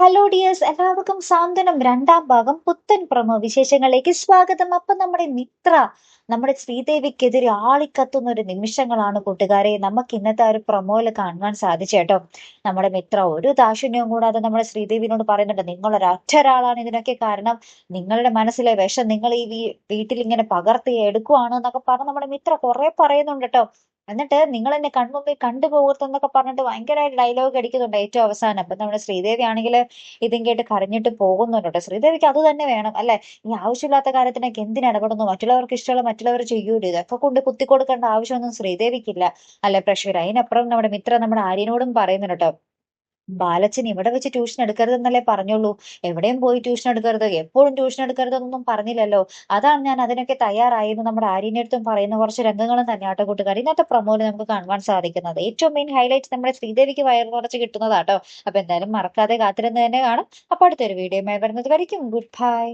Hello dears എല്ലാവർക്കും സാന്ത്വനം. രണ്ടാം ഭാഗം പുത്തൻ പ്രമോ വിശേഷങ്ങളിലേക്ക് സ്വാഗതം. അപ്പൊ നമ്മുടെ മിത്ര നമ്മുടെ ശ്രീദേവിക്കെതിരെ ആളിക്കത്തുന്ന ഒരു നിമിഷങ്ങളാണ് കൂട്ടുകാരെ. നമുക്ക് ഇന്നത്തെ ആ ഒരു പ്രൊമോയിൽ കാണുവാൻ സാധിച്ചേട്ടോ നമ്മുടെ മിത്ര ഒരു ദാക്ഷിണ്യവും കൂടാതെ നമ്മുടെ ശ്രീദേവിനോട് പറയുന്നുണ്ട് നിങ്ങൾ ഒരൊറ്റ ഒരാളാണ് ഇതിനൊക്കെ കാരണം. നിങ്ങളുടെ മനസ്സിലെ വിഷം നിങ്ങൾ ഈ വീട്ടിൽ ഇങ്ങനെ പകർത്തി എടുക്കുവാണ് എന്നൊക്കെ പറഞ്ഞ് നമ്മുടെ മിത്ര കുറെ പറയുന്നുണ്ട് കേട്ടോ. എന്നിട്ട് നിങ്ങൾ എന്നെ കൺമുമ്പിൽ കണ്ടുപോകർത്തെന്നൊക്കെ പറഞ്ഞിട്ട് ഭയങ്കരമായിട്ട് ഡയലോഗ് അടിക്കുന്നുണ്ട് ഏറ്റവും അവസാനം. അപ്പൊ നമ്മുടെ ശ്രീദേവി ആണെങ്കിൽ ഇതും കേട്ട് കരഞ്ഞിട്ട് പോകുന്നുണ്ട്. ശ്രീദേവിക്ക് അത് തന്നെ വേണം അല്ലെ? ഈ ആവശ്യമില്ലാത്ത കാര്യത്തിനൊക്കെ എന്തിനു ഇടപെടുന്നു? മറ്റുള്ളവർക്ക് ഇഷ്ടമുള്ള മറ്റുള്ളവർ ചെയ്യൂല? ഇതൊക്കെ കൊണ്ട് കുത്തി കൊടുക്കേണ്ട ആവശ്യമൊന്നും ശ്രീദേവിക്കില്ല അല്ലെ? പ്രഷർ അതിനപ്പുറം നമ്മുടെ മിത്ര നമ്മുടെ ആര്യനോടും പറയുന്നുണ്ട് കേട്ടോ. ബാലച്ചൻ ഇവിടെ വെച്ച് ട്യൂഷൻ എടുക്കരുതെന്നല്ലേ പറഞ്ഞുള്ളൂ. എവിടെയും പോയി ട്യൂഷൻ എടുക്കരുത്. എപ്പോഴും ട്യൂഷൻ എടുക്കരുതെന്നൊന്നും പറഞ്ഞില്ലല്ലോ. അതാണ് ഞാൻ അതിനൊക്കെ തയ്യാറായെന്ന് നമ്മുടെ ആര്യന്റെ അടുത്തും പറയുന്ന കുറച്ച് രംഗങ്ങളും തന്നെ ആട്ടോ കൂട്ടുകാർ ഇന്നത്തെ പ്രമോയിൽ നമുക്ക് കാണുവാൻ സാധിക്കുന്നത്. ഏറ്റവും മെയിൻ ഹൈലൈറ്റ് നമ്മുടെ ശ്രീദേവിക്ക് വയർ കുറച്ച് കിട്ടുന്നതാട്ടോ. അപ്പൊ എന്തായാലും മറക്കാതെ കാത്തിരുന്ന് തന്നെ കാണാം. അപ്പൊ അടുത്തൊരു വീഡിയോ വരുന്നത് വരയ്ക്കും. Good bye